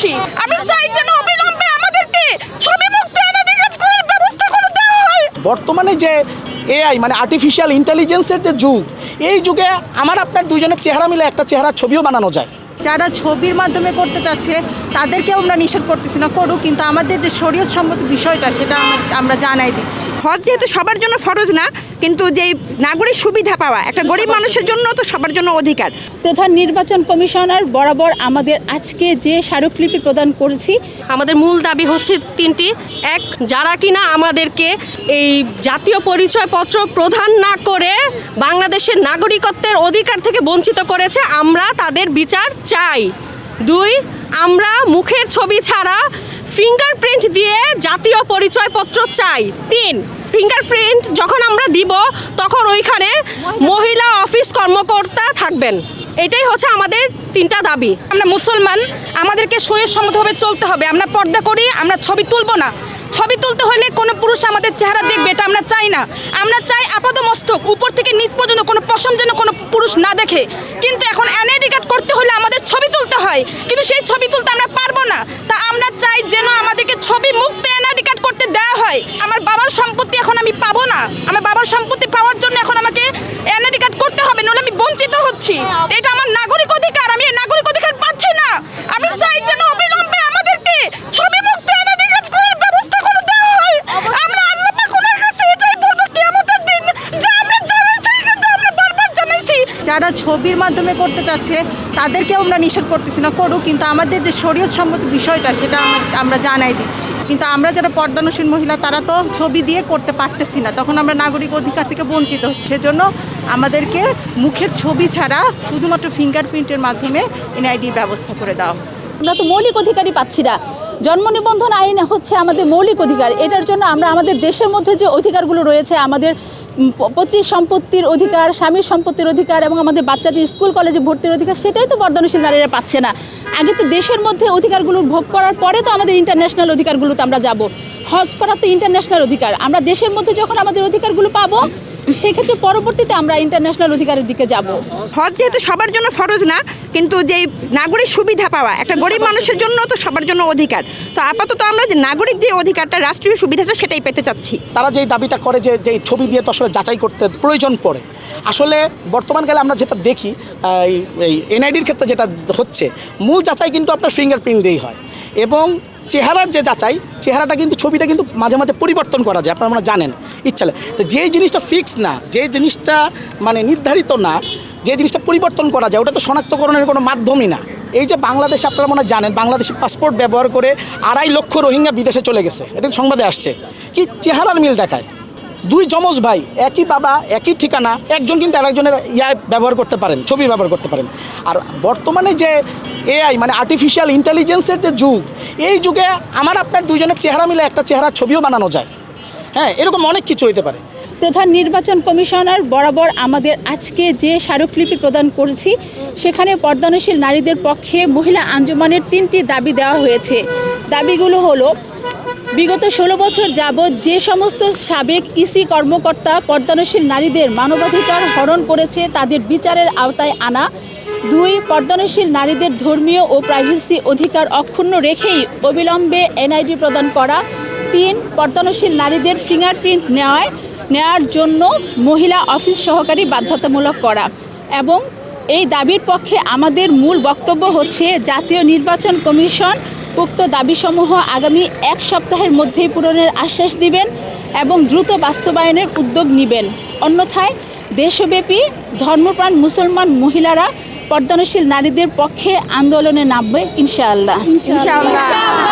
হচ্ছি আমি চাই যেন অবিলম্বে আমাদেরকে ছবি মুক্ত ব্যবস্থা করে দেওয়া হয়। বর্তমানে যে এআই মানে আর্টিফিশিয়াল ইন্টেলিজেন্সের যে যুগ এই যুগে আমার আপনার দুজনের চেহারা মিলে একটা চেহারার ছবিও বানানো যায়। যারা ছবির মাধ্যমে করতে চাচ্ছে তাদেরকেও আমরা নিষেধ করতেছি না করুক কিন্তু আমাদের যে শরীয়ত সম্মত বিষয়টা সেটা আমরা- আমরা জানাই দিচ্ছি। হজ যেহেতু সবার জন্য ফরজ না কিন্তু যে নাগরিক সুবিধা পাওয়া একটা গরিব মানুষের জন্য তো সবার জন্য অধিকার। প্রধান নির্বাচন কমিশনার বরাবর আমাদের আজকে যে স্মারকলিপি প্রদান করেছি আমাদের মূল দাবি হচ্ছে তিনটি। এক যারা কিনা আমাদেরকে এই জাতীয় পরিচয়পত্র প্রদান না করে বাংলাদেশের নাগরিকত্বের অধিকার থেকে বঞ্চিত করেছে আমরা, তাদের বিচার চাই। দুই, আমরা মুখের ছবি ছাড়া ফিঙ্গারপ্রিন্ট দিয়ে জাতীয় পরিচয়পত্র চাই। তিন ফিঙ্গারপ্রিন্ট যখন আমরা দিব, তখন ওইখানে মহিলা অফিস কর্মকর্তা থাকবেন। এটাই হচ্ছে আমাদের তিনটা দাবি। আমরা মুসলমান, আমাদেরকে শরীরসম্মতভাবে চলতে হবে। আমরা পর্দা করি, আমরা ছবি তুলবো না। ছবি তুলতে হলে কোনো পুরুষ আমাদের চেহারা দেখবে, এটা আমরা চাই না। আমরা চাই আপাত মস্তক উপর থেকে নিচ পর্যন্ত কোনো পশম যেন কোনো পুরুষ না দেখে। কিন্তু এখন এনআইডি কার্ড করতে হলে আমাদের ছবি তুলতে হয় কিন্তু সেই ছবি তুলতে আমরা পারব না তা আমরা চাই যেন আমাদেরকে ছবি মুক্ত এনআইডি কার্ড করতে দেওয়া হয় আমার বাবার সম্পত্তি এখন আমি পাবো না আমার বাবার সম্পত্তি পাওয়ার জন্য এখন আমাকে এনআইডি কার্ড করতে হবে নইলে আমি বঞ্চিত হচ্ছি এটা আমার নাগরিক অধিকার আমি এই নাগরিক অধিকার পাচ্ছি না আমি চাই যেন অবিলম্বে আমাদেরকে ছবি মুক্ত এনআইডি কার্ড করার ব্যবস্থা করে দেওয়া হয় আমরা আল্লাহ পাকের কাছে এটাই বলব কিয়ামতের দিন যে আমরা জানাইছি কিন্তু আমরা বারবার জানাইছি যারা ছবির মাধ্যমে করতে চাচ্ছে, তাদেরকেও আমরা নিষেধ করতেছি না, করুক, কিন্তু আমাদের যে শরীয়ত সম্মত বিষয়টা, সেটা আমরা- জানাই দিচ্ছি। কিন্তু আমরা যারা পর্দানুসীন মহিলা, তারা তো ছবি দিয়ে করতে পারতেছি না। তখন আমরা নাগরিক অধিকার থেকে বঞ্চিত হচ্ছি। সেজন্য আমাদেরকে মুখের ছবি ছাড়া শুধুমাত্র ফিঙ্গারপ্রিন্টের মাধ্যমে এনআইডির ব্যবস্থা করে দাও। আমরা তো মৌলিক অধিকারই পাচ্ছি না। জন্ম নিবন্ধন আইন হচ্ছে আমাদের মৌলিক অধিকার। এটার জন্য আমরা আমাদের দেশের মধ্যে যে অধিকারগুলো রয়েছে, আমাদের পৈতৃক সম্পত্তির অধিকার, স্বামীর সম্পত্তির অধিকার এবং আমাদের বাচ্চাদের স্কুল, কলেজে ভর্তির অধিকার সেটাই তো বর্ধনশীল নারীরা পাচ্ছে না। আগে তো দেশের মধ্যে অধিকারগুলো ভোগ করার পরে তো আমাদের ইন্টারন্যাশনাল অধিকারগুলোতে আমরা যাব। হজ করা তো ইন্টারন্যাশনাল অধিকার। আমরা দেশের মধ্যে যখন আমাদের অধিকারগুলো পাবো সেক্ষেত্রে পরবর্তীতে আমরা ইন্টারন্যাশনাল অধিকারের দিকে যাব। হজ যেহেতু সবার জন্য ফরজ না কিন্তু যে নাগরিক সুবিধা পাওয়া একটা গরিব মানুষের জন্য তো সবার জন্য অধিকার। তো আপাতত আমরা যে নাগরিক যে অধিকারটা রাষ্ট্রীয় সুবিধাটা সেটাই পেতে চাচ্ছি। তারা যেই দাবিটা করে যে যে ছবি দিয়ে তো আসলে যাচাই করতে প্রয়োজন পড়ে আসলে বর্তমান বর্তমানকালে আমরা যেটা দেখি এই- এই এনআইডির ক্ষেত্রে যেটা হচ্ছে মূল যাচাই কিন্তু আপনার ফিঙ্গারপ্রিন্ট দিয়েই হয়। এবং চেহারার যে যাচাই, চেহারাটা কিন্তু, ছবিটা কিন্তু মাঝে মাঝে পরিবর্তন করা যায়, আপনারা জানেন ইচ্ছালে তো যেই জিনিসটা ফিক্স না যে জিনিসটা মানে নির্ধারিত না যে জিনিসটা পরিবর্তন করা যায়, ওটা তো শনাক্তকরণের কোনো মাধ্যমই না। এই যে বাংলাদেশ আপনারা মনে জানেন, বাংলাদেশি পাসপোর্ট ব্যবহার করে আড়াই লক্ষ রোহিঙ্গা বিদেশে চলে গেছে, এটা সংবাদে আসছে। কি চেহারার মিল দেখায়? দুই যমজ ভাই, একই বাবা, একই ঠিকানা, একজন কিন্তু আরেকজনের ইয়া ব্যবহার করতে পারেন, ছবি ব্যবহার করতে পারেন। আর বর্তমানে যে এআই মানে আর্টিফিশিয়াল ইন্টেলিজেন্সের যে যুগ, এই যুগে আমার আপনার দুজনের চেহারা মিলে একটা চেহারার ছবিও বানানো যায়। হ্যাঁ এরকম অনেক কিছু হইতে পারে। প্রধান নির্বাচন কমিশনার বরাবর আমাদের আজকে যে স্মারকলিপি প্রদান করেছি, সেখানে পর্দানশীল নারীদের পক্ষে মহিলা আঞ্জুমানের তিনটি দাবি দেওয়া হয়েছে। দাবিগুলো হলো বিগত ষোলো বছর যাবৎ যে সমস্ত সাবেক ইসি কর্মকর্তা, পর্দানশীল নারীদের মানবাধিকার হরণ করেছে, তাদের বিচারের আওতায় আনা। দুই, পর্দানশীল নারীদের ধর্মীয় ও প্রাইভেসি অধিকার অক্ষুণ্ণ রেখেই অবিলম্বে এনআইডি প্রদান করা। তিন, পর্দানশীল নারীদের ফিঙ্গারপ্রিন্ট নেওয়ায় নেওয়ার জন্য মহিলা অফিস সহকারী বাধ্যতামূলক করা। এবং এই দাবির পক্ষে আমাদের মূল বক্তব্য হচ্ছে, জাতীয় নির্বাচন কমিশন উক্ত দাবিসমূহ আগামী এক সপ্তাহের মধ্যেই পূরণের আশ্বাস দিবেন এবং দ্রুত বাস্তবায়নের উদ্যোগ নেবেন। অন্যথায় দেশব্যাপী ধর্মপ্রাণ মুসলমান মহিলারা পর্দানশীল নারীদের পক্ষে আন্দোলনে নামবে ইনশাআল্লাহ। ইনশাআল্লাহ।